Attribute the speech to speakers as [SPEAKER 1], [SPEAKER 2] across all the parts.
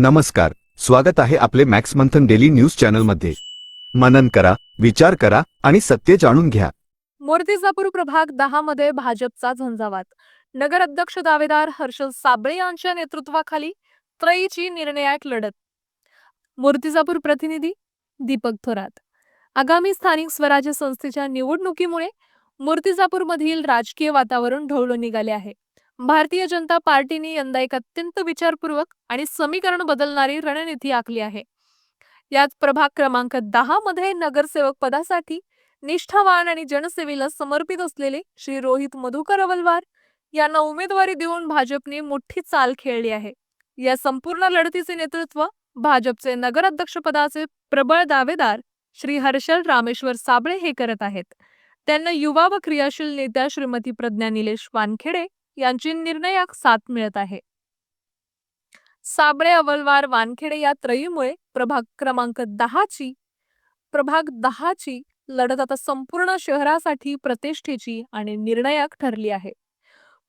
[SPEAKER 1] नमस्कार स्वागत आहे आपले मॅक्स मंथन डेली न्यूज चॅनलमध्ये. मनन करा विचार करा आणि सत्य जाणून घ्या.
[SPEAKER 2] मूर्तिजापूर प्रभाग दहा मध्ये भाजपचा झंझावात. नगर अध्यक्ष दावेदार हर्षल साबळे यांच्या नेतृत्वाखाली त्रयीची निर्णायक लढत. मूर्तिजापूर प्रतिनिधी दीपक थोरात. आगामी स्थानिक स्वराज्य संस्थेच्या निवडणुकीमुळे मूर्तिजापूरमधील राजकीय वातावरण ढवळून निघाले आहे. भारतीय जनता पार्टीने यंदा एक अत्यंत विचारपूर्वक आणि समीकरण बदलणारी रणनीती आखली आहे. यात प्रभाग क्रमांक दहा मध्ये नगरसेवक पदासाठी निष्ठावान आणि जनसेवेला समर्पित असलेले श्री रोहित मधुकर अवलवार यांना उमेदवारी देऊन भाजपने मोठी चाल खेळली आहे. या संपूर्ण लढतीचे नेतृत्व भाजपचे नगराध्यक्षपदाचे प्रबळ दावेदार श्री हर्षल रामेश्वर साबळे हे करत आहेत. त्यांना युवा व क्रियाशील नेत्या श्रीमती प्रज्ञा निलेश वानखेडे यांची निर्णायक साथ मिळत आहे. साबळे अवलवार वानखेडे या त्रयीमुळे प्रभाग क्रमांक दहाची प्रभाग दहाची लढत आता संपूर्ण शहरासाठी प्रतिष्ठेची आणि निर्णायक ठरली आहे.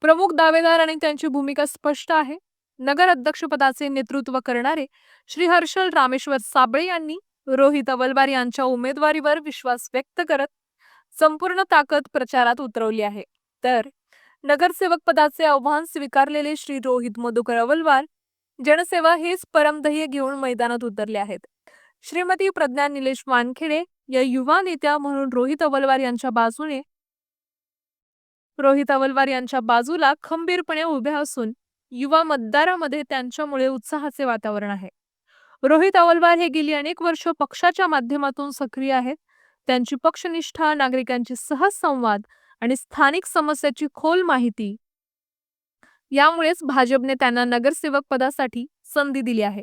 [SPEAKER 2] प्रमुख दावेदार आणि त्यांची भूमिका स्पष्ट आहे. नगर अध्यक्षपदाचे नेतृत्व करणारे श्री हर्षल रामेश्वर साबळे यांनी रोहित अवलवार यांच्या उमेदवारीवर विश्वास व्यक्त करत संपूर्ण ताकद प्रचारात उतरवली आहे. तर नगरसेवक पदाचे आव्हान स्वीकारलेले श्री रोहित मधुकर अवलवार जनसेवा हेच परमध्येय घेऊन मैदानात उतरले आहेत. श्रीमती प्रज्ञा निलेश वानखेडे या युवा नेत्या म्हणून रोहित अवलवार यांच्या बाजूने रोहित अवलवार यांच्या बाजूला खंबीरपणे उभे असून युवा मतदारामध्ये त्यांच्यामुळे उत्साहाचे वातावरण आहे. रोहित अवलवार हे गेली अनेक वर्ष पक्षाच्या माध्यमातून सक्रिय आहेत. त्यांची पक्षनिष्ठा नागरिकांची सहज संवाद आणि स्थानिक समस्याची खोल माहिती यामुळेच भाजपने त्यांना नगरसेवक पदासाठी संधी दिली आहे.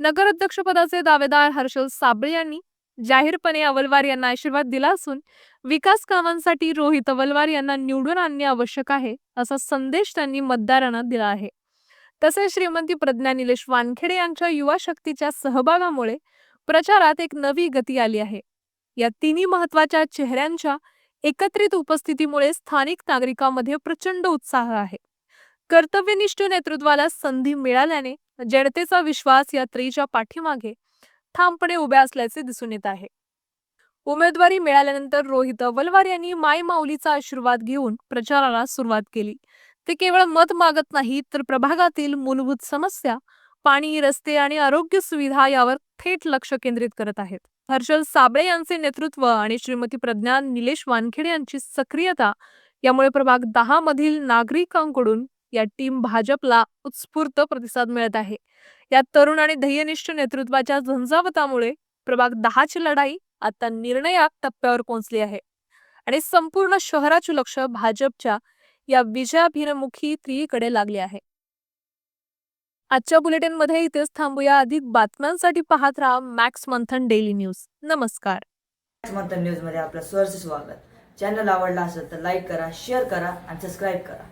[SPEAKER 2] नगर अध्यक्षपदाचे दावेदार हर्षल साबळे यांनी जाहीरपणे अवलवार यांना आशीर्वाद दिला असून विकास कामांसाठी रोहित अवलवार यांना निवडून आणणे आवश्यक आहे असा संदेश त्यांनी मतदारांना दिला आहे. तसेच श्रीमंती प्रज्ञा निलेश वानखेडे यांच्या युवा शक्तीच्या सहभागामुळे प्रचारात एक नवी गती आली आहे. या तिन्ही महत्त्वाच्या चेहऱ्यांच्या एकत्रित उपस्थितीमुळे स्थानिक नागरिकांमध्ये प्रचंड उत्साह आहे. कर्तव्यनिष्ठ नेतृत्वाला संधी मिळाल्याने जनतेचा विश्वास या त्रीच्या पाठीमागे ठामपणे उभ्या असल्याचे दिसून येत आहे. उमेदवारी मिळाल्यानंतर रोहित अवलवार यांनी माय माऊलीचा आशीर्वाद घेऊन प्रचाराला सुरुवात केली. ते केवळ मत मागत नाही तर प्रभागातील मूलभूत समस्या पाणी रस्ते आणि आरोग्य सुविधा यावर थेट लक्ष केंद्रित करत आहेत. हर्षल साबळे यांचे नेतृत्व आणि श्रीमती प्रज्ञा निलेश वानखेडे यांची सक्रियता यामुळे प्रभाग दहा मधील नागरिकांकडून या टीम भाजपला उत्स्फूर्त प्रतिसाद मिळत आहे. या तरुण आणि ध्येयनिष्ठ नेतृत्वाच्या झंझावतामुळे प्रभाग दहाची लढाई आता निर्णयाक टप्प्यावर पोहोचली आहे. आणि संपूर्ण शहराचे लक्ष भाजपच्या या विजयाभिमुखी त्रिकडे लागले आहे. आजच्या बुलेटिनमध्ये इथेच थांबूया. अधिक बातम्यांसाठी पाहत राहा मॅक्स मंथन डेली न्यूज. नमस्कार.
[SPEAKER 3] मंथन न्यूजमध्ये आपलं स्वागत. चॅनल आवडला असेल तर लाईक करा शेअर करा आणि सबस्क्राईब करा.